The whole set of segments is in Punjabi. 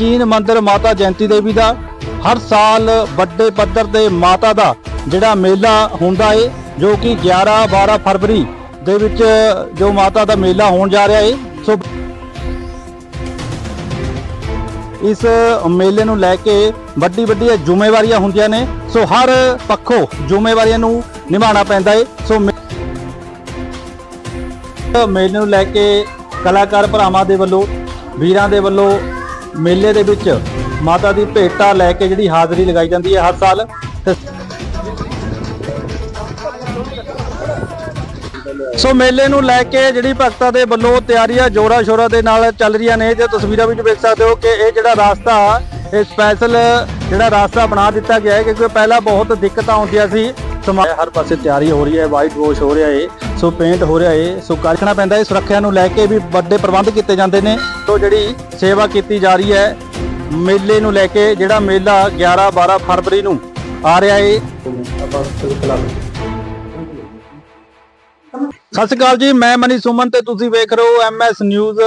ਪ੍ਰਾਚੀਨ ਮੰਦਿਰ ਮਾਤਾ ਜੈਂਤੀ ਦੇਵੀ ਦਾ, ਹਰ ਸਾਲ ਵੱਡੇ ਪੱਧਰ ਤੇ ਮਾਤਾ ਦਾ ਜਿਹੜਾ ਮੇਲਾ ਹੁੰਦਾ ਏ, ਜੋ ਕਿ 11 12 ਫਰਵਰੀ ਦੇ ਵਿੱਚ ਜੋ ਮਾਤਾ ਦਾ ਮੇਲਾ ਹੋਣ ਜਾ ਰਿਹਾ ਏ, ਸੋ ਇਸ ਮੇਲੇ ਨੂੰ ਲੈ ਕੇ ਵੱਡੀ ਵੱਡੀਆਂ ਜ਼ਿੰਮੇਵਾਰੀਆਂ ਹੁੰਦੀਆਂ ਨੇ, ਸੋ ਹਰ ਪੱਖੋਂ ਜ਼ਿੰਮੇਵਾਰੀਆਂ ਨੂੰ ਨਿਭਾਉਣਾ ਪੈਂਦਾ ਏ, ਸੋ ਮੇ- ਮੇਲੇ ਨੂੰ ਲੈ ਕੇ ਕਲਾਕਾਰ ਭਰਾਵਾਂ ਦੇ ਵੱਲੋਂ, ਵੀਰਾਂ ਦੇ ਵੱਲੋਂ ਮੇਲੇ ਦੇ ਵਿੱਚ ਮਾਤਾ ਦੀ ਭੇਟਾ ਲੈ ਕੇ ਜਿਹੜੀ ਹਾਜ਼ਰੀ ਲਗਾਈ ਜਾਂਦੀ ਹੈ ਹਰ ਸਾਲ। ਸੋ ਮੇਲੇ ਨੂੰ ਲੈ ਕੇ ਜਿਹੜੀ ਭਗਤਾਂ ਦੇ ਵੱਲੋਂ ਤਿਆਰੀਆਂ ਜੋਰਾ ਸ਼ੋਰਾ ਦੇ ਨਾਲ ਚੱਲ ਰਹੀਆਂ ਨੇ। ਜੇ ਤਸਵੀਰਾਂ ਵਿੱਚ ਵੇਖ ਸਕਦੇ ਹੋ ਕਿ ਇਹ ਜਿਹੜਾ ਰਾਸਤਾ, ਇਹ ਸਪੈਸ਼ਲ ਜਿਹੜਾ ਰਾਸਤਾ ਬਣਾ ਦਿੱਤਾ ਗਿਆ ਹੈ, ਕਿਉਂਕਿ ਪਹਿਲਾਂ ਬਹੁਤ ਦਿੱਕਤਾਂ ਆਉਂਦੀਆਂ ਸੀ। ਸਮਾ ਹਰ ਪਾਸੇ ਤਿਆਰੀ ਹੋ ਰਹੀ ਹੈ ਵਾਈਟ ਵਾਸ਼ ਹੋ ਰਿਹਾ ਹੈ ਸੋ ਪੇਂਟ ਹੋ ਰਿਹਾ ਹੈ ਸੋ ਕਾਰਖਣਾ ਪੈਂਦਾ ਹੈ ਸੁਰੱਖਿਆ ਨੂੰ ਲੈ ਕੇ ਵੀ ਵੱਡੇ ਪ੍ਰਬੰਧ ਕੀਤੇ ਜਾਂਦੇ ਨੇ। ਸੋ ਜਿਹੜੀ ਸੇਵਾ ਕੀਤੀ ਜਾ ਰਹੀ ਹੈ, ਮੇਲੇ ਨੂੰ ਲੈ ਕੇ ਜਿਹੜਾ ਮੇਲਾ 11 12 ਫਰਵਰੀ ਨੂੰ ਆ ਰਿਹਾ ਹੈ ਸਤਿ ਸ਼੍ਰੀ ਅਕਾਲ ਜੀ, ਮੈਂ ਮਨੀ ਸੁਮਨ ਤੇ ਤੁਸੀਂ ਵੇਖ ਰਹੇ ਹੋ ਐਮਐਸ ਨਿਊਜ਼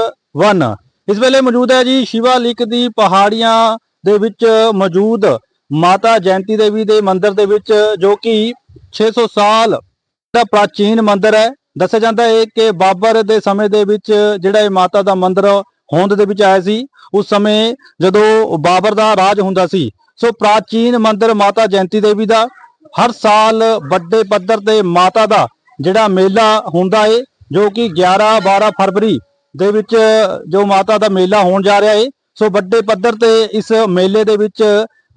1 ਇਸ ਵੇਲੇ ਮੌਜੂਦ ਹੈ ਜੀ ਸ਼ਿਵਾ ਸ਼ਿਵਾਲਿਕ ਦੀ ਪਹਾੜੀਆਂ ਦੇ ਵਿੱਚ ਮੌਜੂਦ ਮਾਤਾ ਜੈਂਤੀ ਦੇਵੀ ਦੇ ਮੰਦਿਰ ਦੇ ਵਿੱਚ, ਜੋ ਕਿ 600 ਸਾਲ ਦਾ ਪ੍ਰਾਚੀਨ ਮੰਦਿਰ ਹੈ। ਦੱਸਿਆ ਜਾਂਦਾ ਹੈ ਕਿ ਬਾਬਰ ਦੇ ਸਮੇਂ ਦੇ ਵਿੱਚ ਜਿਹੜਾ ਇਹ ਮਾਤਾ ਦਾ ਮੰਦਿਰ ਹੋਂਦ ਦੇ ਵਿੱਚ ਆਇਆ ਸੀ, ਉਸ ਸਮੇਂ ਜਦੋਂ ਬਾਬਰ ਦਾ ਰਾਜ ਹੁੰਦਾ ਸੀ। ਸੋ ਪ੍ਰਾਚੀਨ ਮੰਦਿਰ ਮਾਤਾ ਜੈਂਤੀ ਦੇਵੀ ਦਾ, ਹਰ ਸਾਲ ਵੱਡੇ ਪੱਧਰ ਤੇ ਮਾਤਾ ਦਾ ਜਿਹੜਾ ਮੇਲਾ ਹੁੰਦਾ ਏ, ਜੋ ਕਿ 11 12 ਫਰਵਰੀ ਦੇ ਵਿੱਚ ਜੋ ਮਾਤਾ ਦਾ ਮੇਲਾ ਹੋਣ ਜਾ ਰਿਹਾ ਏ। ਸੋ ਵੱਡੇ ਪੱਧਰ ਤੇ ਇਸ ਮੇਲੇ ਦੇ ਵਿੱਚ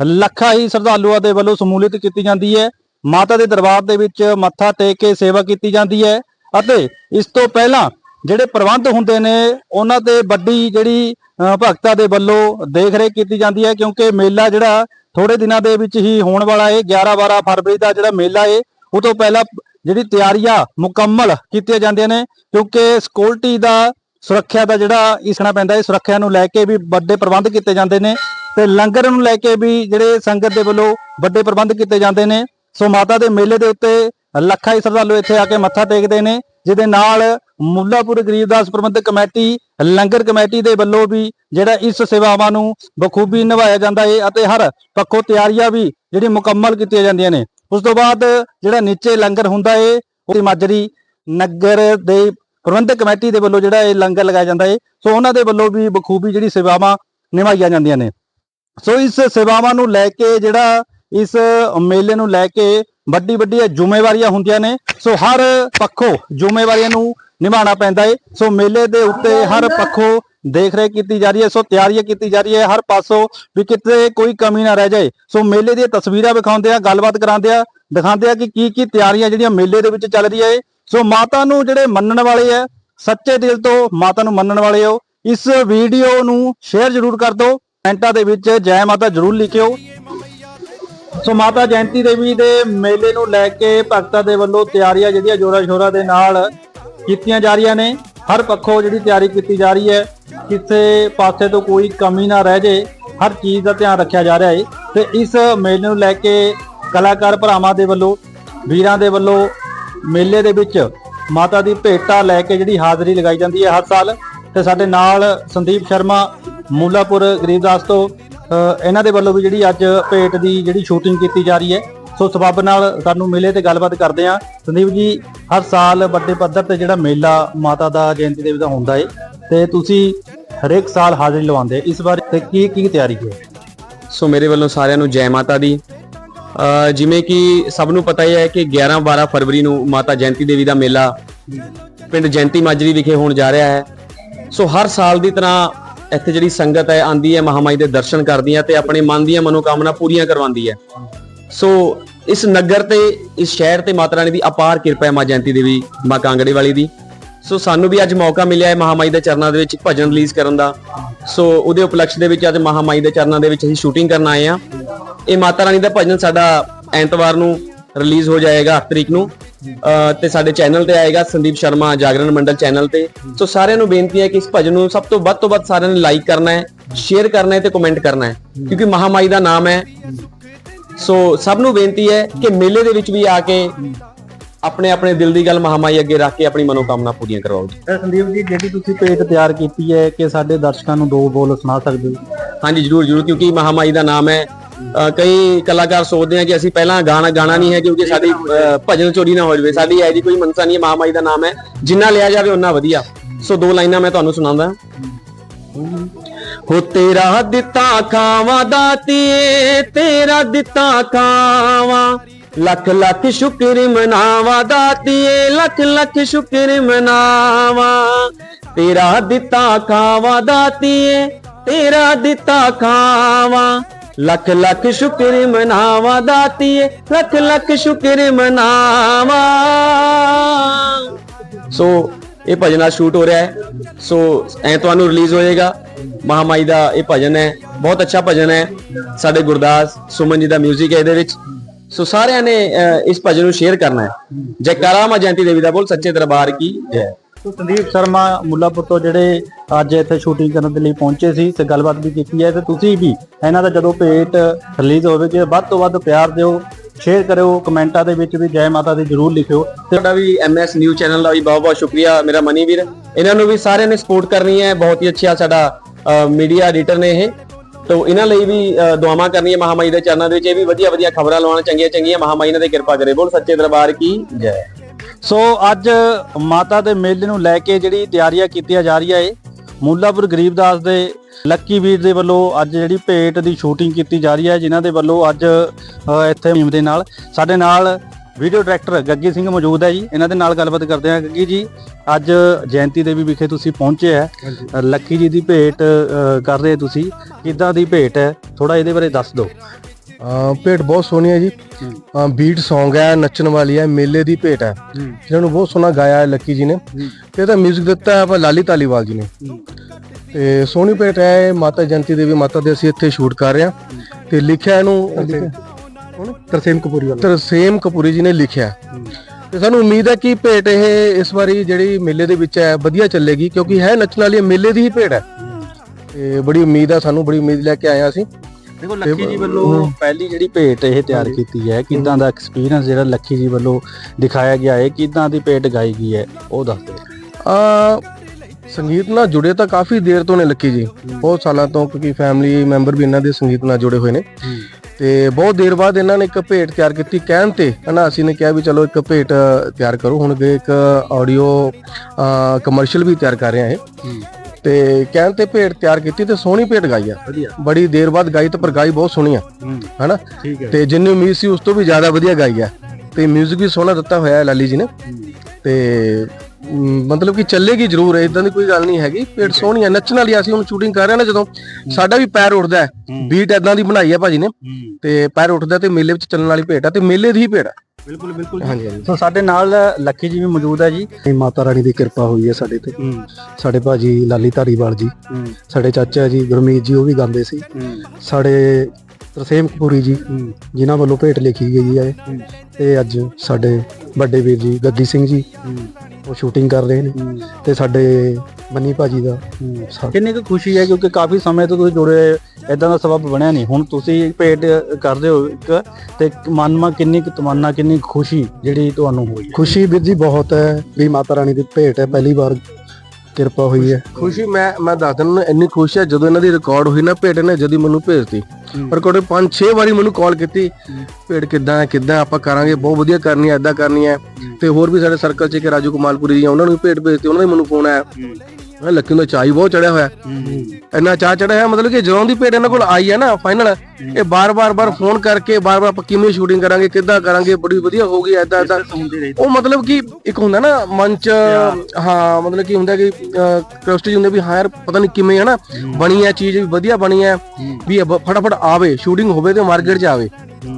ਲੱਖਾਂ ਹੀ ਸ਼ਰਧਾਲੂਆਂ ਦੇ ਵੱਲੋਂ ਸਮੂਲਿਤ ਕੀਤੀ ਜਾਂਦੀ ਹੈ। ਮਾਤਾ ਦੇ ਦਰਬਾਰ ਦੇ ਵਿੱਚ ਮੱਥਾ ਟੇਕ ਕੇ ਸੇਵਾ ਕੀਤੀ ਜਾਂਦੀ ਹੈ ਅਤੇ ਇਸ ਤੋਂ ਪਹਿਲਾਂ ਜਿਹੜੇ ਪ੍ਰਬੰਧ ਹੁੰਦੇ ਨੇ, ਉਹਨਾਂ ਤੇ ਵੱਡੀ ਜਿਹੜੀ ਭਗਤਾਂ ਦੇ ਵੱਲੋਂ ਦੇਖ ਰੇਖ ਕੀਤੀ ਜਾਂਦੀ ਹੈ ਕਿਉਂਕਿ ਮੇਲਾ ਜਿਹੜਾ ਥੋੜੇ ਦਿਨਾਂ ਦੇ ਵਿੱਚ ਹੀ ਹੋਣ ਵਾਲਾ ਹੈ 11 12 ਫਰਵਰੀ ਦਾ ਜਿਹੜਾ ਮੇਲਾ ਹੈ, ਉਹ ਤੋਂ ਪਹਿਲਾਂ ਜਿਹੜੀ ਤਿਆਰੀਆਂ ਮੁਕੰਮਲ ਕੀਤੀਆਂ ਜਾਂਦੀਆਂ ਨੇ ਕਿਉਂਕਿ ਸਿਕਿਉਰਿਟੀ ਦਾ ਸੁਰੱਖਿਆ ਦਾ ਜਿਹੜਾ ਇਸਣਾ ਪੈਂਦਾ ਹੈ ਸੁਰੱਖਿਆ ਨੂੰ ਲੈ ਕੇ ਵੀ ਵੱਡੇ ਪ੍ਰਬੰਧ ਕੀਤੇ ਜਾਂਦੇ ਨੇ ਤੇ ਲੰਗਰ ਨੂੰ ਲੈ ਕੇ ਵੀ ਜਿਹੜੇ ਸੰਗਤ ਦੇ ਵੱਲੋਂ ਵੱਡੇ ਪ੍ਰਬੰਧ ਕੀਤੇ ਜਾਂਦੇ ਨੇ। ਸੋ ਮਾਤਾ ਦੇ ਮੇਲੇ ਦੇ ਉੱਤੇ ਲੱਖਾਂ ਹੀ ਸ਼ਰਧਾਲੂ ਇੱਥੇ ਆ ਕੇ ਮੱਥਾ ਟੇਕਦੇ ਨੇ, ਜਿਹਦੇ ਨਾਲ ਮੁੱਲਾਪੁਰ ਗਰੀਬਦਾਸ ਪ੍ਰਬੰਧਕ ਕਮੇਟੀ, ਲੰਗਰ ਕਮੇਟੀ ਦੇ ਵੱਲੋਂ ਵੀ ਜਿਹੜਾ ਇਸ ਸੇਵਾਵਾਂ ਨੂੰ ਬਖੂਬੀ ਨਿਭਾਇਆ ਜਾਂਦਾ ਹੈ ਅਤੇ ਹਰ ਪੱਖੋਂ ਤਿਆਰੀਆਂ ਵੀ ਜਿਹੜੀ ਮੁਕੰਮਲ ਕੀਤੀਆਂ ਜਾਂਦੀਆਂ ਨੇ। ਉਸ ਤੋਂ ਬਾਅਦ ਜਿਹੜਾ ਨੀਚੇ ਲੰਗਰ ਹੁੰਦਾ ਏ ਉਹ ਮਾਜਰੀ ਨਗਰ ਦੇ ਪ੍ਰਬੰਧਕ ਕਮੇਟੀ ਦੇ ਵੱਲੋਂ ਜਿਹੜਾ ਇਹ ਲੰਗਰ ਲਗਾਇਆ ਜਾਂਦਾ ਹੈ ਸੋ ਉਹਨਾਂ ਦੇ ਵੱਲੋਂ ਵੀ ਬਖੂਬੀ ਜਿਹੜੀ ਸੇਵਾਵਾਂ ਨਿਭਾਈਆਂ ਜਾਂਦੀਆਂ ਨੇ। ਸੋ ਇਸ ਸੇਵਾਵਾਂ ਨੂੰ ਲੈ ਕੇ ਜਿਹੜਾ ਇਸ ਮੇਲੇ ਨੂੰ ਲੈ ਕੇ ਵੱਡੀ ਵੱਡੀਆਂ ਜ਼ਿੰਮੇਵਾਰੀਆਂ ਹੁੰਦੀਆਂ ਨੇ, ਸੋ ਹਰ ਪੱਖੋਂ ਜ਼ਿੰਮੇਵਾਰੀਆਂ ਨੂੰ ਨਿਭਾਉਣਾ ਪੈਂਦਾ ਏ। ਸੋ ਮੇਲੇ ਦੇ ਉੱਤੇ ਹਰ ਪੱਖੋਂ ਦੇਖ ਰੇਖ ਕੀਤੀ ਜਾ ਰਹੀ ਹੈ, ਸੋ ਤਿਆਰੀਆਂ ਕੀਤੀ ਜਾ ਰਹੀ ਹੈ, ਹਰ ਪਾਸੋਂ ਵੀ ਕਿਤੇ ਕੋਈ ਕਮੀ ਨਾ ਰਹਿ ਜਾਏ। ਸੋ ਮੇਲੇ ਦੀਆਂ ਤਸਵੀਰਾਂ ਵਿਖਾਉਂਦੇ ਆ ਗੱਲਬਾਤ ਕਰਾਉਂਦੇ ਆ ਦਿਖਾਉਂਦੇ ਆ ਕਿ ਕੀ ਕੀ ਤਿਆਰੀਆਂ ਜਿਹੜੀਆਂ ਮੇਲੇ ਦੇ ਵਿੱਚ ਚੱਲ ਰਹੀਆਂ ਏ। ਸੋ ਮਾਤਾ ਨੂੰ ਜਿਹੜੇ ਮੰਨਣ ਵਾਲੇ ਆ, ਸੱਚੇ ਦਿਲ ਤੋਂ ਮਾਤਾ ਨੂੰ ਮੰਨਣ ਵਾਲੇ ਹੋ, ਇਸ ਵੀਡੀਓ ਨੂੰ ਸ਼ੇਅਰ ਜ਼ਰੂਰ ਕਰ ਦਿਓ, ਕਮੈਂਟਾਂ ਦੇ ਵਿੱਚ ਜੈ ਮਾਤਾ ਜ਼ਰੂਰ ਲਿਖਿਓ। ਸੋ ਮਾਤਾ ਜੈਂਤੀ ਦੇਵੀ ਦੇ ਮੇਲੇ ਨੂੰ ਲੈ ਕੇ ਭਗਤਾਂ ਦੇ ਵੱਲੋਂ ਤਿਆਰੀਆਂ ਜਿਹੜੀਆਂ ਜੋਰਾ ਸ਼ੋਰਾ ਦੇ ਨਾਲ ਕੀਤੀਆਂ ਜਾ ਰਹੀਆਂ ਨੇ, ਹਰ ਪੱਖੋਂ ਜਿਹੜੀ ਤਿਆਰੀ ਕੀਤੀ ਜਾ ਰਹੀ ਹੈ, ਕਿਸੇ ਪਾਸੇ ਤੋਂ ਕੋਈ ਕਮੀ ਨਾ ਰਹਿ ਜੇ, ਹਰ ਚੀਜ਼ ਦਾ ਧਿਆਨ ਰੱਖਿਆ ਜਾ ਰਿਹਾ ਹੈ ਤੇ ਇਸ ਮੇਲੇ ਨੂੰ ਲੈ ਕੇ ਕਲਾਕਾਰ ਭਰਾਵਾਂ ਦੇ ਵੱਲੋਂ, ਵੀਰਾਂ ਦੇ ਵੱਲੋਂ ਮੇਲੇ ਦੇ ਵਿੱਚ ਮਾਤਾ ਦੀ ਭੇਟਾ ਲੈ ਕੇ ਜਿਹੜੀ ਹਾਜ਼ਰੀ ਲਗਾਈ ਜਾਂਦੀ ਹੈ ਹਰ ਸਾਲ ਤੇ ਸਾਡੇ ਨਾਲ ਸੰਦੀਪ ਸ਼ਰਮਾ, ਮੂਲਾਪੁਰ ਗਰੀਬਦਾਸ ਤੋਂ ਇਹਨਾਂ ਦੇ ਵੱਲੋਂ ਵੀ ਜਿਹੜੀ ਅੱਜ ਭੇਟ ਦੀ ਜਿਹੜੀ ਸ਼ੂਟਿੰਗ ਕੀਤੀ ਜਾ ਰਹੀ ਹੈ। ਸੋ ਸਬੱਬ ਨਾਲ ਸਾਨੂੰ ਮਿਲੇ ਤੇ ਗੱਲਬਾਤ ਕਰਦੇ ਹਾਂ। ਸੰਦੀਪ ਜੀ, ਹਰ ਸਾਲ ਵੱਡੇ ਪੱਧਰ ਤੇ ਜਿਹੜਾ ਮੇਲਾ ਮਾਤਾ ਦਾ ਜਯੰਤੀ ਦੇਵੀ ਦਾ ਹੁੰਦਾ ਏ ਤੇ ਤੁਸੀਂ ਹਰੇਕ ਸਾਲ ਹਾਜ਼ਰੀ ਲਵਾਉਂਦੇ ਇਸ ਵਾਰ ਤੇ ਕੀ ਕੀ ਤਿਆਰੀ ਹੈ? ਸੋ ਮੇਰੇ ਵੱਲੋਂ ਸਾਰਿਆਂ ਨੂੰ ਜੈ ਮਾਤਾ ਦੀ ਜਿਵੇਂ ਕਿ ਸਭ ਨੂੰ ਪਤਾ ਹੀ ਹੈ ਕਿ 11 12 ਫਰਵਰੀ ਨੂੰ ਮਾਤਾ ਜੈਂਤੀ ਦੇਵੀ ਦਾ ਮੇਲਾ ਪਿੰਡ ਜੈਂਤੀ ਮਾਜਰੀ ਵਿਖੇ ਹੋਣ ਜਾ ਰਿਹਾ ਹੈ। ਸੋ ਹਰ ਸਾਲ ਦੀ ਤਰ੍ਹਾਂ ਇੱਥੇ ਜਿਹੜੀ ਸੰਗਤ ਹੈ, ਆਂਦੀ ਹੈ ਮਹਾਮਾਈ ਦੇ ਦਰਸ਼ਨ ਕਰਦੀ ਹੈ ਤੇ ਆਪਣੇ ਮਨ ਦੀਆਂ ਮਨੋਕਾਮਨਾ ਪੂਰੀਆਂ ਕਰਵਾਉਂਦੀ ਹੈ। ਸੋ ਇਸ ਨਗਰ ਤੇ, ਇਸ ਸ਼ਹਿਰ ਤੇ ਮਾਤਾ ਰਾਣੀ ਦੀ ਅਪਾਰ ਕਿਰਪਾ ਹੈ ਮਾਂ ਜੈਂਤੀ ਦੇਵੀ, ਮਾਂ ਕਾਂਗੜੇ ਵਾਲੀ ਦੀ। ਸੋ ਸਾਨੂੰ ਵੀ ਅੱਜ ਮੌਕਾ ਮਿਲਿਆ ਹੈ ਮਹਾਮਾਈ ਦੇ ਚਰਨਾਂ ਦੇ ਵਿੱਚ ਭਜਨ ਰਿਲੀਜ਼ ਕਰਨ ਦਾ। ਸੋ ਉਹਦੇ ਉਪਲਕਸ਼ ਦੇ ਵਿੱਚ ਅੱਜ ਮਹਾਮਾਈ ਦੇ ਚਰਨਾਂ ਦੇ ਵਿੱਚ ਅਸੀਂ ਸ਼ੂਟਿੰਗ ਕਰਨ ਆਏ ਆ ਇਹ ਮਾਤਾ ਰਾਣੀ ਦਾ ਭਜਨ ਸਾਡਾ ਐਤਵਾਰ ਨੂੰ ਰਿਲੀਜ਼ ਹੋ ਜਾਏਗਾ 8 ਤਰੀਕ ਨੂੰ। ਤੇ ਸਾਡੇ ਚੈਨਲ ਤੇ ਆਏਗਾ ਸੰਦੀਪ ਸ਼ਰਮਾ ਜਾਗਰਣ ਮੰਡਲ ਚੈਨਲ ਤੇ। ਸੋ ਸਾਰਿਆਂ ਨੂੰ ਬੇਨਤੀ ਹੈ ਕਿ ਇਸ ਭਜਨ ਨੂੰ ਸਭ ਤੋਂ ਵੱਧ ਤੋਂ ਵੱਧ ਸਾਰਿਆਂ ਨੇ ਲਾਈਕ ਕਰਨਾ ਹੈ ਸ਼ੇਅਰ ਕਰਨਾ ਹੈ ਤੇ ਕਮੈਂਟ ਕਰਨਾ ਹੈ ਕਿਉਂਕਿ ਮਹਾਮਾਈ ਦਾ ਨਾਮ ਹੈ। ਸੋ ਸਭ ਨੂੰ ਬੇਨਤੀ ਹੈ ਕਿ ਮੇਲੇ ਦੇ ਵਿੱਚ ਵੀ ਆ ਕੇ ਆਪਣੇ ਆਪਣੇ ਦਿਲ ਦੀ ਗੱਲ ਮਹਾਮਾਈ ਅੱਗੇ ਰੱਖ ਕੇ ਆਪਣੀ ਮਨੋਕਾਮਨਾ ਪੂਰੀਆਂ ਕਰਵਾਓ ਜੀ। ਸੰਦੀਪ ਜੀ ਜਿਹੜੀ ਤੁਸੀਂ ਭੇਟ ਤਿਆਰ ਕੀਤੀ ਹੈ ਕਿ ਸਾਡੇ ਦਰਸ਼ਕਾਂ ਨੂੰ ਦੋ ਬੋਲ ਸੁਣਾ ਸਕਦੇ ਹੋ? ਹਾਂਜੀ ਜਰੂਰ ਜਰੂਰ ਕਿਉਂਕਿ ਮਹਾਮਾਈ ਦਾ ਨਾਮ ਹੈ। ਕਈ ਕਲਾਕਾਰ ਸੋਚਦੇ ਆ ਕਿ ਅਸੀਂ ਪਹਿਲਾਂ ਗਾਣਾ ਗਾਣਾ ਨਹੀਂ ਹੈ ਕਿਉਂਕਿ ਸਾਡੀ ਭਜਨ ਚੋਰੀ ਨਾ ਹੋ ਜਾਵੇ। ਸਾਡੀ ਐ ਕੋਈ ਮਨਸਾ ਨਹੀਂ ਹੈ ਮਹਾਮਾਈ ਦਾ ਨਾਮ ਹੈ। ਜਿੰਨਾ ਲਿਆ ਜਾਵੇ ਉਨਾ ਵਧੀਆ। ਸੋ ਦੋ ਲਾਈਨਾਂ ਮੈਂ ਤੁਹਾਨੂੰ ਸੁਣਾਉਂਦਾ। ਹੋ ਤੇਰਾ ਦਿੱਤਾ ਖਾਵਾਂ ਦਾਤੀਏ ਤੇਰਾ ਦਿੱਤਾ ਖਾਵਾਂ। ਲੱਖ ਲੱਖ ਸ਼ੁਕਰ ਮਨਾਵਾ ਦਾਤੀਏ ਲੱਖ ਲੱਖ ਸ਼ੁਕਰ ਮਨਾਵਾ। ਤੇਰਾ ਦਿੱਤਾ ਖਾਵਾ ਦਾਤੀਏ ਤੇਰਾ ਦਿੱਤਾ ਖਾਵਾ। ਲੱਖ ਲੱਖ ਸ਼ੁਕਰ ਮਨਾਵਾ ਦਾਤੀਏ, ਲੱਖ ਲੱਖ ਸ਼ੁਕਰ ਮਨਾਵਾ। ਸੋ ਇਹ ਭਜਨ ਆ ਸ਼ੂਟ ਹੋ ਰਿਹਾ ਹੈ। ਸੋ ਐਤਵਾਰ ਨੂੰ ਰਿਲੀਜ਼ ਹੋਏਗਾ। ਮਹਾਮਾਈ ਦਾ ਇਹ ਭਜਨ ਹੈ। ਬਹੁਤ ਅੱਛਾ ਭਜਨ ਹੈ। ਸਾਡੇ ਗੁਰਦਾਸ ਸੁਮਨ ਜੀ ਦਾ 뮤직 ਹੈ ਇਹਦੇ ਵਿੱਚ। ਸੋ ਸਾਰਿਆਂ ਨੇ ਇਸ ਭਜਨ ਨੂੰ ਸ਼ੇਅਰ ਕਰਨਾ ਹੈ। ਜੈਕਾਰਾ ਮਾ ਜਯੰਤੀ ਦੇਵੀ ਦਾ ਬੋਲ, ਸੱਚੇ ਦਰਬਾਰ ਕੀ ਜੈ। ਸੰਦੀਪ ਸ਼ਰਮਾ ਮੁੱਲਾਪੁਰ ਤੋਂ ਜਿਹੜੇ ਅੱਜ ਇੱਥੇ ਸ਼ੂਟਿੰਗ ਕਰਨ ਦੇ ਲਈ ਪਹੁੰਚੇ ਸੀ ਤੇ ਗੱਲਬਾਤ ਵੀ ਕੀਤੀ ਹੈ ਤੇ ਤੁਸੀਂ ਵੀ ਇਹਨਾਂ ਦਾ ਜਦੋਂ ਭੇਟ ਰਿਲੀਜ਼ ਹੋਵੇਗੀ ਵੱਧ ਤੋਂ ਵੱਧ ਪਿਆਰ ਦਿਓ ਸ਼ੇਅਰ ਕਰਿਓ ਕਮੈਂਟਾਂ ਦੇ ਵਿੱਚ ਵੀ ਜੈ ਮਾਤਾ ਦੀ ਜਰੂਰ ਲਿਖਿਓ। ਤੁਹਾਡਾ ਵੀ ਐਮਐਸ ਨਿਊਜ਼ ਚੈਨਲ ਦਾ ਵੀ ਬਹੁਤ ਬਹੁਤ ਸ਼ੁਕਰੀਆ ਮੇਰਾ ਮਨੀ ਵੀਰ ਇਹਨਾਂ ਨੂੰ ਵੀ ਸਾਰਿਆਂ ਨੇ ਸਪੋਰਟ ਕਰਨੀ ਹੈ ਬਹੁਤ ਹੀ ਅੱਛਾ ਸਾਡਾ ਮੀਡੀਆ ਐਡੀਟਰ ਨੇ ਇਹ। ਤੋ ਇਹਨਾਂ ਲਈ ਵੀ ਅ, ਦੁਆਵਾਂ ਕਰਨੀਆਂ ਮਹਾਮਾਈ ਦੇ ਚਰਨਾਂ ਦੇ ਵਿੱਚ। ਇਹ ਵੀ ਵਧੀਆ ਵਧੀਆ ਖਬਰਾਂ ਲਵਾਉਣ ਚੰਗੀਆਂ ਚੰਗੀਆਂ ਮਹਾਮਾਈ ਇਹਨਾਂ ਤੇ ਕਿਰਪਾ ਕਰੇ। ਬੋਲ ਸੱਚੇ ਦਰਬਾਰ ਕੀ ਜੈ। ਸੋ ਅੱਜ ਮਾਤਾ ਦੇ ਮੇਲੇ ਨੂੰ ਲੈ ਕੇ ਜਿਹੜੀ ਤਿਆਰੀਆਂ ਕੀਤੀਆਂ ਜਾ ਰਹੀਆਂ ਏ ਮੁੱਲਾਪੁਰ ਗਰੀਬਦਾਸ ਦੇ ਲੱਕੀ ਵੀਰ ਦੇ ਵੱਲੋਂ ਅੱਜ ਜਿਹੜੀ ਭੇਟ ਦੀ ਸ਼ੂਟਿੰਗ ਕੀਤੀ ਜਾ ਰਹੀ ਹੈ ਜਿਨ੍ਹਾਂ ਦੇ ਵੱਲੋਂ ਅੱਜ ਇੱਥੇ ਮੁਹਿੰਮ ਦੇ ਨਾਲ ਸਾਡੇ ਨਾਲ ਵੀਡੀਓ ਡਾਇਰੈਕਟਰ ਗੱਗੀ ਸਿੰਘ ਮੌਜੂਦ ਹੈ ਜੀ। ਇਹਨਾਂ ਦੇ ਨਾਲ ਗੱਲਬਾਤ ਕਰਦੇ ਹਾਂ। ਗੱਗੀ ਜੀ ਅੱਜ ਜਯੰਤੀ ਦੇਵੀ ਵਿਖੇ ਤੁਸੀਂ ਪਹੁੰਚੇ ਹੈ। ਲੱਕੀ ਜੀ ਦੀ ਭੇਟ ਕਰ ਰਹੇ ਤੁਸੀਂ। ਕਿੱਦਾਂ ਦੀ ਭੇਟ ਹੈ? ਥੋੜਾ ਇਹਦੇ ਬਾਰੇ ਦੱਸ ਦਿਓ। ਅਹ ਭੇਟ ਬਹੁਤ ਸੋਹਣੀ ਹੈ ਜੀ। ਬੀਟ Song ਹੈ ਨੱਚਣ ਵਾਲੀ ਹੈ ਮੇਲੇ ਦੀ ਭੇਟ ਹੈ। ਜਿਹਨਾਂ ਨੂੰ ਬਹੁਤ ਸੋਹਣਾ ਗਾਇਆ ਹੈ ਲੱਕੀ ਜੀ ਨੇ। ਤੇ ਇਹਦਾ 뮤직 ਦਿੱਤਾ ਹੈ ਆਪਾਂ ਲਾਲੀ ਧਾਲੀਵਾਲ ਜੀ ਨੇ। ਤੇ ਸੋਹਣੀ ਭੇਟ ਹੈ ਇਹ ਮਾਤਾ ਜਯੰਤੀ ਦੇਵੀ ਮਾਤਾ ਦੇ ਅਸੀਂ ਇੱਥੇ ਸ਼ੂਟ ਕਰ ਰਹੇ ਹਾਂ। ਤੇ ਲਿਖਿਆ ਇਹਨੂੰ ਤਰਸੇਮ ਕਪੂਰੀ ਵਾਲਾ। ਤਰਸੇਮ ਕਪੂਰੀ ਜੀ ਨੇ ਲਿਖਿਆ। ਤੇ ਸਾਨੂੰ ਉਮੀਦ ਹੈ ਕਿ ਭੇਟ ਇਹ ਇਸ ਵਾਰੀ ਜਿਹੜੀ ਮੇਲੇ ਦੇ ਵਿੱਚ ਹੈ ਵਧੀਆ ਚੱਲੇਗੀ ਕਿਉਂਕਿ ਹੈ ਨੱਚਣ ਵਾਲੀ ਮੇਲੇ ਦੀ ਹੀ ਭੇਟ ਹੈ। ਤੇ ਬੜੀ ਉਮੀਦ ਹੈ ਸਾਨੂੰ ਬੜੀ ਉਮੀਦ ਲੈ ਕੇ ਆਏ ਹਾਂ ਅਸੀਂ। ਦੇਖੋ ਲੱਖੀ ਜੀ ਵੱਲੋਂ ਪਹਿਲੀ ਜਿਹੜੀ ਭੇਟ ਇਹ ਤਿਆਰ ਕੀਤੀ ਹੈ ਕਿਦਾਂ ਦਾ ਐਕਸਪੀਰੀਅੰਸ ਜਿਹੜਾ ਲੱਖੀ ਜੀ ਵੱਲੋਂ ਦਿਖਾਇਆ ਗਿਆ ਹੈ ਕਿਦਾਂ ਦੀ ਭੇਟ ਗਾਈ ਗਈ ਹੈ ਉਹ ਦੱਸ ਦਿਓ। ਆ ਸੰਗੀਤ ਨਾਲ ਜੁੜੇ ਤਾਂ ਕਾਫੀ ਦੇਰ ਤੋਂ ਨੇ ਲੱਕੀ ਜੀ। ਬਹੁਤ ਸਾਲਾਂ ਤੋਂ ਕਿਉਂਕਿ ਫੈਮਿਲੀ ਮੈਂਬਰ ਵੀ ਇਹਨਾਂ ਦੇ ਸੰਗੀਤ ਨਾਲ ਜੁੜੇ ਹੋਏ ਨੇ। ਤੇ ਬਹੁਤ ਦੇਰ ਬਾਅਦ ਇਹਨਾਂ ਨੇ ਇੱਕ ਭੇਟ ਤਿਆਰ ਕੀਤੀ ਕਹਿਣ ਤੇ। ਹਨਾ ਅਸੀਂ ਨੇ ਕਿਹਾ ਵੀ ਚਲੋ ਇੱਕ ਭੇਟ ਤਿਆਰ ਕਰੋ। ਹੁਣ ਅੱਗੇ ਇੱਕ ਆਡੀਓ ਕਮਰਸ਼ੀਅਲ ਵੀ ਤਿਆਰ ਕਰ ਰਹੇ ਆ ਇਹ। ਤੇ ਕਹਿਣ ਤੇ ਭੇਟ ਤਿਆਰ ਕੀਤੀ ਤੇ ਸੋਹਣੀ ਭੇਟ ਗਾਈ ਆ। ਵਧੀਆ। ਬੜੀ ਦੇਰ ਬਾਅਦ ਗਾਈ ਤੇ ਪਰ ਗਾਈ ਬਹੁਤ ਸੋਹਣੀ ਆ। ਹਨਾ? ਤੇ ਜਿੰਨੀ ਉਮੀਦ ਸੀ ਉਸ ਤੋਂ ਵੀ ਜ਼ਿਆਦਾ ਵਧੀਆ ਗਾਈ ਆ। ਤੇ 뮤직 ਵੀ ਸੋਹਣਾ ਦਿੱਤਾ ਹੋਇਆ ਹੈ ਲਾਲੀ ਜੀ ਨੇ। ਤੇ ਮਤਲਬ ਕਿ ਚੱਲੇਗੀ ਜ਼ਰੂਰ ਇਦਾਂ ਦੀ ਕੋਈ ਗੱਲ ਨਹੀਂ ਹੈਗੀ। ਪੇਟ ਸੋਹਣੀ ਹੈ ਨੱਚਣ ਵਾਲੀ ਆ, ਅਸੀਂ ਹੁਣ ਸ਼ੂਟਿੰਗ ਕਰ ਰਹੇ ਹਾਂ ਨਾ ਜਦੋਂ ਸਾਡਾ ਵੀ ਪੈਰ ਉੱਠਦਾ ਹੈ। ਬੀਟ ਇਦਾਂ ਦੀ ਬਣਾਈ ਹੈ ਭਾਜੀ ਨੇ। ਤੇ ਪੈਰ ਉੱਠਦਾ ਤੇ ਮੇਲੇ ਵਿੱਚ ਚੱਲਣ ਵਾਲੀ ਭੇਟ ਆ ਤੇ ਮੇਲੇ ਦੀ ਹੀ ਭੇਟ ਆ। ਬਿਲਕੁਲ ਬਿਲਕੁਲ ਹਾਂਜੀ ਹਾਂਜੀ। ਸੋ ਸਾਡੇ ਨਾਲ ਲੱਖੀ ਜੀ ਵੀ ਮੌਜੂਦ ਹੈ ਜੀ। ਮਾਤਾ ਰਾਣੀ ਦੀ ਕਿਰਪਾ ਹੋਈ ਹੈ ਸਾਡੇ ਤੇ। ਸਾਡੇ ਭਾਜੀ ਲਾਲੀ ਧਾਰੀਵਾਲ ਜੀ। ਸਾਡੇ ਚਾਚਾ ਜੀ ਗੁਰਮੀਤ ਜੀ ਉਹ ਵੀ ਗਾਉਂਦੇ ਸੀ। ਸਾਡੇ ਤਰਸੇਮ ਕਪੂਰੀ ਜੀ ਜਿਨ੍ਹਾਂ ਵੱਲੋਂ ਭੇਟ ਲਿਖੀ ਗਈ ਹੈ। ਤੇ ਅੱਜ ਸਾਡੇ ਵੱਡੇ ਵੀਰ ਜੀ ਗੱਗੀ ਸਿੰਘ ਜੀ ਉਹ ਸ਼ੂਟਿੰਗ ਕਰ ਰਹੇ ਨੇ। ਤੇ ਸਾਡੇ ਮੰਨੀ ਭਾਜੀ ਦਾ ਕਿੰਨੀ ਕੁ ਖੁਸ਼ੀ ਹੈ ਕਿਉਂਕਿ ਕਾਫੀ ਸਮੇਂ ਤੋਂ ਤੁਸੀਂ ਜੁੜੇ ਇਦਾਂ ਦਾ ਸਬਬ ਬਣਿਆ ਨਹੀਂ। ਹੁਣ ਤੁਸੀਂ ਭੇਟ ਕਰਦੇ ਹੋ ਇੱਕ ਤੇ ਮਨ ਮਾ ਕਿੰਨੀ ਕੁ ਤਮੰਨਾ ਕਿੰਨੀ ਖੁਸ਼ੀ ਜਿਹੜੀ ਤੁਹਾਨੂੰ ਹੋਈ ਖੁਸ਼ੀ ਵੀਰ ਜੀ ਬਹੁਤ ਹੈ। ਵੀ ਮਾਤਾ ਰਾਣੀ ਦੀ ਭੇਟ ਹੈ ਪਹਿਲੀ ਵਾਰ ਕਿਰਪਾ ਹੋਈ ਹੈ। ਖੁਸ਼ੀ ਮੈਂ ਮੈਂ ਦੱਸ ਦਿੰਦਾ ਇੰਨੀ ਖੁਸ਼ ਹੈ ਜਦੋਂ ਇਹਨਾਂ ਦੀ ਰਿਕਾਰਡ ਹੋਈ ਨਾ ਭੇਟ ਨੇ ਜਦੀ ਮੈਨੂੰ ਭੇਜਤੀ। ਰਿਕਾਰਡ ਪੰਜ ਛੇ ਵਾਰੀ ਮੈਨੂੰ ਕਾਲ ਕੀਤੀ। ਭੇਟ ਕਿੱਦਾਂ ਹੈ ਕਿੱਦਾਂ ਆਪਾਂ ਕਰਾਂਗੇ ਬਹੁਤ ਵਧੀਆ ਕਰਨੀ ਹੈ ਐਦਾਂ ਕਰਨੀ ਹੈ। ਤੇ ਹੋਰ ਵੀ ਸਾਡੇ ਸਰਕਲ 'ਚ ਇੱਕ ਰਾਜੂ ਕਮਾਲਪੁਰੀ ਜੀ ਉਹਨਾਂ ਨੂੰ ਵੀ ਭੇਟ ਭੇਜਤੀ ਉਹਨਾਂ ਨੇ ਮੈਨੂੰ ਫੋਨ ਆਇਆ। ਮੈਂ ਲੱਕੀ ਨੂੰ ਚਾਹੀ ਬਹੁਤ ਚੜਿਆ ਹੋਇਆ। ਇੰਨਾ ਚਾਹ ਚੜਿਆ ਹੈ ਮਤਲਬ ਕਿ ਜਦੋਂ ਦੀ ਭੇਟ ਇਹਨਾਂ ਕੋਲ ਆਈ ਹੈ ਨਾ ਫਾਈਨਲ ਇਹ ਬਾਰ-ਬਾਰ ਬਾਰ ਫੋਨ ਕਰਕੇ ਬਾਰ-ਬਾਰ ਆਪਾਂ ਕਿਵੇਂ ਸ਼ੂਟਿੰਗ ਕਰਾਂਗੇ ਕਿੱਦਾਂ ਕਰਾਂਗੇ ਬੜੀ ਵਧੀਆ ਹੋਊਗੀ ਐਦਾਂ ਐਦਾਂ ਉਹ ਮਤਲਬ ਕਿ ਇੱਕ ਹੁੰਦਾ ਨਾ ਮਨ ਚ ਹਾਂ ਮਤਲਬ ਕਿ ਹੁੰਦਾ ਕਿ ਕ੍ਰਿਸਟੀ ਹੁੰਦੇ ਵੀ ਹਾਂ ਯਾਰ ਪਤਾ ਨਹੀਂ ਕਿਵੇਂ ਹੈ ਨਾ ਬਣੀ ਹੈ ਚੀਜ਼ ਵੀ ਵਧੀਆ ਬਣੀ ਹੈ ਵੀ ਫਟਾਫਟ ਆਵੇ ਸ਼ੂਟਿੰਗ ਹੋਵੇ ਤੇ ਮਾਰਕੀਟ 'ਚ ਆਵੇ।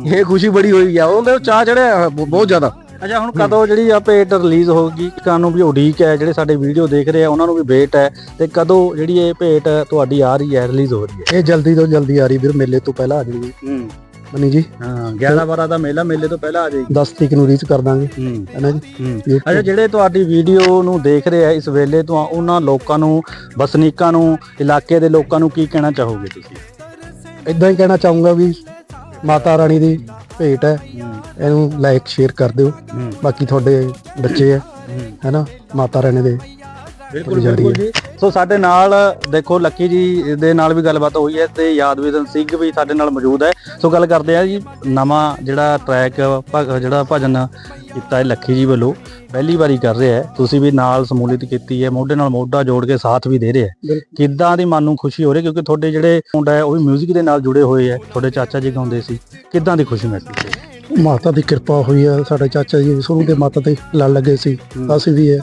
ਇਹ ਖੁਸ਼ੀ ਬੜੀ ਹੋਈ ਆ ਉਹਦੇ ਚਾਹ ਚੜਿਆ ਹੋਇਆ ਬਹੁਤ ਜ਼ਿਆਦਾ। ਅੱਛਾ ਹੁਣ ਕਦੋਂ ਜਿਹੜੀ ਆ ਭੇਟ ਰਿਲੀਜ਼ ਹੋਊਗੀ? ਕਾਨੂੰ ਵੀ ਉਡੀਕ ਹੈ ਜਿਹੜੇ ਸਾਡੇ ਵੀਡੀਓ ਦੇਖ ਰਹੇ ਆ ਉਹਨਾਂ ਨੂੰ ਵੀ ਵੇਟ ਹੈ ਤੇ ਕਦੋਂ ਜਿਹੜੀ ਇਹ ਭੇਟ ਤੁਹਾਡੀ ਆ ਰਹੀ ਹੈ ਰਿਲੀਜ਼ ਹੋ ਰਹੀ ਹੈ? ਇਹ ਜਲਦੀ ਤੋਂ ਜਲਦੀ ਆ ਰਹੀ ਵੀਰ ਮੇਲੇ ਤੋਂ ਪਹਿਲਾਂ ਆ ਜਾਊਗੀ। ਹੂੰ। ਮੰਨੀ ਜੀ? ਹਾਂ 11 12 ਦਾ ਮੇਲਾ ਮੇਲੇ ਤੋਂ ਪਹਿਲਾਂ ਆ ਜਾਏਗੀ। 10 ਤਰੀਕ ਨੂੰ ਰੀਚ ਕਰ ਦਾਂਗੇ। ਹੂੰ। ਹੈ ਨਾ ਜੀ? ਅੱਛਾ ਜਿਹੜੇ ਤੁਹਾਡੀ ਵੀਡੀਓ ਨੂੰ ਦੇਖ ਰਹੇ ਆ ਇਸ ਵੇਲੇ ਤੋਂ ਉਹਨਾਂ ਲੋਕਾਂ ਨੂੰ ਵਸਨੀਕਾਂ ਨੂੰ ਇਲਾਕੇ ਦੇ ਲੋਕਾਂ ਨੂੰ ਕੀ ਕਹਿਣਾ ਚਾਹੋਗੇ ਤੁਸੀਂ? ਇਦਾਂ ਹੀ ਕਹਿਣਾ ਚਾਹੂੰਗਾ ਵੀ ਮਾਤਾ ਰਾਣੀ ਦੀ ਭੇਟ ਹੈ। ਇਹਨੂੰ ਲਾਈਕ ਸ਼ੇਅਰ ਕਰ ਦਿਓ। ਬਾਕੀ ਤੁਹਾਡੇ ਬੱਚੇ ਹੈ। ਹੂੰ। ਹੈ ਨਾ? ਮਾਤਾ ਰਾਣੀ ਦੇ ਬਿਲਕੁਲ ਬਿਲਕੁਲ ਜੀ। ਸੋ ਸਾਡੇ ਨਾਲ ਦੇਖੋ ਲੱਕੀ ਜੀ ਦੇ ਨਾਲ ਵੀ ਗੱਲਬਾਤ ਹੋਈ ਹੈ ਤੇ ਯਾਦਵਿੰਦਰ ਸਿੰਘ ਵੀ ਸਾਡੇ ਨਾਲ ਮੌਜੂਦ ਹੈ। ਸੋ ਗੱਲ ਕਰਦੇ ਆ ਜੀ ਨਵਾਂ ਜਿਹੜਾ ਟਰੈਕ ਜਿਹੜਾ ਭਜਨ ਕੀਤਾ ਹੈ ਲੱਕੀ ਜੀ ਵੱਲੋਂ ਪਹਿਲੀ ਵਾਰੀ ਕਰ ਰਿਹਾ ਹੈ। ਤੁਸੀਂ ਵੀ ਨਾਲ ਸਮੂਲਿਤ ਕੀਤੀ ਹੈ ਮੋਢੇ ਨਾਲ ਮੋਢਾ ਜੋੜ ਕੇ ਸਾਥ ਵੀ ਦੇ ਰਿਹਾ ਹੈ। ਕਿੱਦਾਂ ਦੀ ਮਨ ਨੂੰ ਖੁਸ਼ੀ ਹੋ ਰਹੀ ਕਿਉਂਕਿ ਤੁਹਾਡੇ ਜਿਹੜੇ ਮੁੰਡਾ ਹੈ ਉਹ ਵੀ 뮤직 ਦੇ ਨਾਲ ਜੁੜੇ ਹੋਏ ਹੈ। ਤੁਹਾਡੇ ਚਾਚਾ ਜੀ ਗਾਉਂਦੇ ਸੀ। ਕਿੱਦਾਂ ਦੀ ਖੁਸ਼ੀ ਮਹਿਸੂਸ ਹੋਈ? ਮਾਤਾ ਦੀ ਕਿਰਪਾ ਹੋਈ ਹੈ ਸਾਡੇ ਚਾਚਾ ਜੀ ਸ਼ੁਰੂ ਦੇ ਮਾਤਾ ਤੇ ਲੜ ਲੱਗੇ ਸੀ। ਅਸੀਂ ਵੀ ਹੈ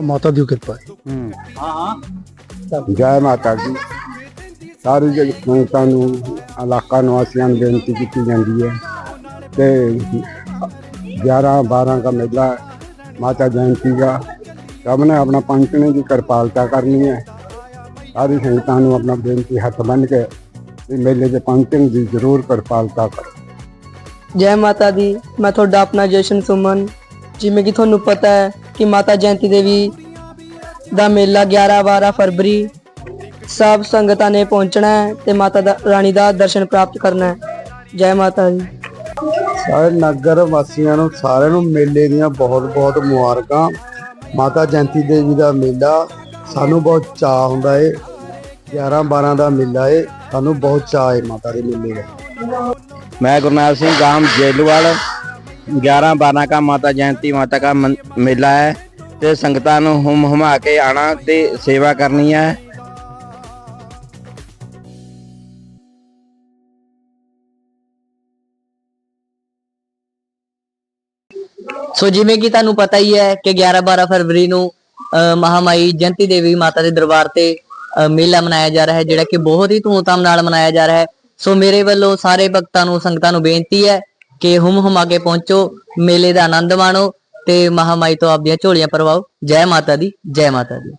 ਮਾਤਾ ਦੀ ਕਿਰਪਾ ਹੈ। ਹੂੰ। ਹਾਂ। ਹਾਂ ਜੈ ਮਾਤਾ ਦੀ। ਸਾਰੀ ਜਿਹੜੀ ਸੰਗਤਾਂ ਨੂੰ ਇਲਾਕਾ ਨਿਵਾਸੀਆਂ ਨੂੰ ਬੇਨਤੀ ਕੀਤੀ ਜਾਂਦੀ ਹੈ ਕਿ 11 12 ਦਾ ਮੇਲਾ ਮਾਤਾ ਜयंती ਦਾ। ਸਭ ਨੇ ਆਪਣਾ ਪੰਚਣੇ ਦੀ ਕਿਰਪਾਲਤਾ ਕਰਨੀ ਹੈ। ਸਾਰੀ ਸੰਗਤਾਂ ਨੂੰ ਆਪਣਾ ਬੇਨਤੀ ਹੱਥ ਬੰਨ੍ਹ ਕੇ ਵੀ ਮੇਲੇ ਦੇ ਪੰਚਣ ਦੀ ਜ਼ਰੂਰ ਕਿਰਪਾਲਤਾ ਕਰੋ। ਜੈ ਮਾਤਾ ਦੀ। ਮੈਂ ਤੁਹਾਡਾ ਆਪਣਾ ਜਸ਼ਨ ਸੁਮਨ। ਜਿਵੇਂ ਕਿ ਤੁਹਾਨੂੰ ਪਤਾ ਹੈ ਕਿ ਮਾਤਾ ਜੈਨਤੀ ਦੇਵੀ ਦਾ ਮੇਲਾ 11 12 ਫਰਵਰੀ ਸਭ ਸੰਗਤਾਂ ਨੇ ਪਹੁੰਚਣਾ ਤੇ ਮਾਤਾ ਰਾਣੀ ਦਾ ਦਰਸ਼ਨ ਪ੍ਰਾਪਤ ਕਰਨਾ ਹੈ। ਜੈ ਮਾਤਾ ਦੀ। ਸਾਰੇ ਨਗਰ ਵਾਸੀਆਂ ਨੂੰ ਸਾਰਿਆਂ ਨੂੰ ਮੇਲੇ ਦੀਆਂ ਬਹੁਤ-ਬਹੁਤ ਮੁਬਾਰਕਾਂ। ਮਾਤਾ ਜੈਨਤੀ ਦੇਵੀ ਦਾ ਮੇਲਾ ਸਾਨੂੰ ਬਹੁਤ ਚਾਹ ਹੁੰਦਾ ਏ। 11 12 ਦਾ ਮੇਲਾ ਏ। ਸਾਨੂੰ ਬਹੁਤ ਚਾਹ ਏ ਮਾਤਾ ਦੇ ਮੇਲੇ ਦਾ। ਮੈਂ ਗੁਰਨਾਮ ਸਿੰਘ ਗਾਮ ਜੇਲੂਵਾਲ। 11 12 का माता जयंती माता का मन- मेला है ਤੇ ਸੰਗਤਾਂ ਨੂੰ ਹੁਮ ਹੁਮਾ ਕੇ ਆਣਾ ਤੇ ਸੇਵਾ ਕਰਨੀ ਹੈ ਸੋ ਜਿਵੇਂ ਕਿ ਤੁਹਾਨੂੰ ਪਤਾ ਹੀ ਹੈ ਕਿ 11 12 ਫਰਵਰੀ ਨੂੰ ਅਹ, ਮਹਾਮਾਈ ਜਯੰਤੀ ਦੇਵੀ ਮਾਤਾ ਦੇ ਦਰਬਾਰ ਤੇ ਅਹ, ਮੇਲਾ ਮਨਾਇਆ ਜਾ ਰਿਹਾ ਹੈ ਜਿਹੜਾ ਕਿ ਬਹੁਤ ਹੀ ਧੂਮਧਾਮ ਨਾਲ ਮਨਾਇਆ ਜਾ ਰਿਹਾ ਹੈ ਸੋ ਮੇਰੇ ਵੱਲੋਂ ਸਾਰੇ ਭਗਤਾਂ ਨੂੰ ਸੰਗਤਾਂ ਨੂੰ ਬੇਨਤੀ ਹੈ ਕਿ ਹੁਮ ਹੁਮਾ ਕੇ ਪਹੁੰਚੋ, ਮੇਲੇ ਦਾ ਆਨੰਦ ਮਾਣੋ ਤੇ ਮਹਾਮਾਈ ਤੋਂ ਆਪਦੀਆਂ ਝੋਲੀਆਂ ਪਰਵਾਓ ਜੈ ਮਾਤਾ ਦੀ, ਜੈ ਮਾਤਾ ਦੀ।